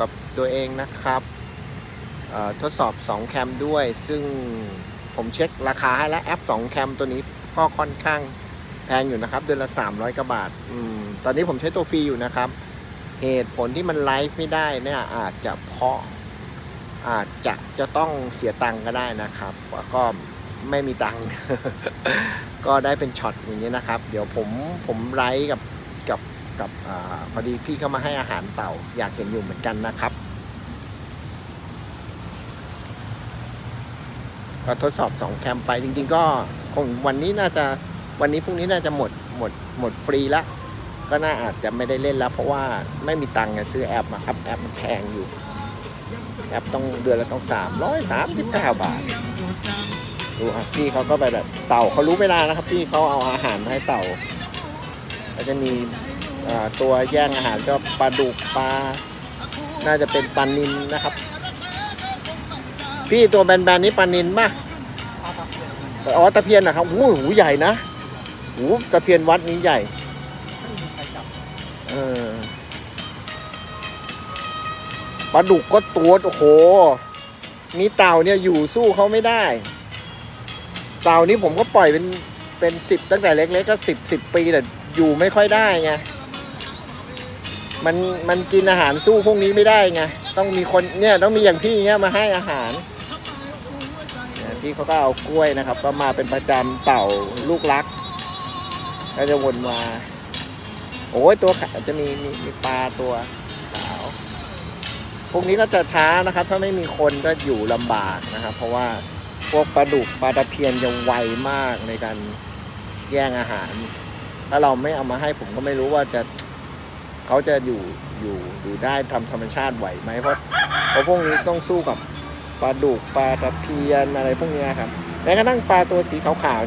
กับตัวเองนะครับเอ่อทดสอบ 2 แคมด้วย ซึ่งผมเช็คราคาให้แล้วแอป 2 แคมตัวนี้ก็ค่อนข้างแพงอยู่นะครับ เดือนละ 300กว่าบาทอตอนนี้ผมใช้ตัวฟรีอยู่นะครับ เหตุผลที่มันไลฟ์ไม่ได้เนี่ยอาจจะเพราะอาจจะจะต้องเสียตังค์ก็ได้นะครับก็ไม่มีตังค์ ก็ได้เป็นช็อตอย่างนี้นะครับ เดี๋ยวผมผมไลฟ์กับกับ กับอพอดีพี่เข้ามาให้อาหารเต่า อยากเห็นอยู่เหมือนกันนะครับก็ทดสอบ 2 แคมไปจริง ๆ ก็คงวันนี้น่าจะวันนี้พรุ่งนี้น่าจะหมดหมดหมดฟรีละก็น่าอาจจะไม่ได้เล่นแล้ว เพราะว่าไม่มีตังค์ซื้อแอปมาครับแอปมันแพงอยู่ แอปต้องเดือนละต้องสามร้อยสามสิบเก้าบาทดูครับพี่เขาก็ไปแบบเต่าเขารู้เวลานะครับ พี่เขาเอาอาหารมาให้เต่าแล้วจะมี ตัวแย่งอาหารก็ปลาดุกปลา น่าจะเป็นปลานินนะครับ พี่ตัวแบนๆนี้ปลานินป่ะอ๋อตะเพียนนะครับโอ้โหหูใหญ่นะหูตะเพียนวัดนี้ใหญ่เออปลาดุกก็ตัวโอ้โห มีเต่าเนี่ยอยู่สู้เขาไม่ได้ เต่านี้ผมก็ปล่อยเป็นเป็นสิบตั้งแต่เล็กๆก็สิบสิบปีแต่อยู่ไม่ค่อยได้ไง มันมันกินอาหารสู้พวกนี้ไม่ได้ไงต้องมีคนเนี่ยต้องมีอย่างพี่เงี้ยมาให้อาหารพี่เขาก็เอากล้วยนะครับ ก็มาเป็นประจำเต่าลูกรัก ก็จะวนมาโอ้ยตัวขาจะมีมีมีปลาตัวขาวพวกนี้ก็จะช้านะครับ ถ้าไม่มีคนก็อยู่ลำบากนะครับ เพราะว่าพวกปลาดุกปลาตะเพียนจะไวมากในการแย่งอาหาร ถ้าเราไม่เอามาให้ผมก็ไม่รู้ว่าจะ เขาจะอยู่อยู่อยู่ได้ทำธรรมชาติไหวไหมเพราะเพราะพวกนี้ต้องสู้กับปลาดุกปลาตะเพียนอะไรพวกนี้ครับแม้กระทั่งปลาตัวสีขาว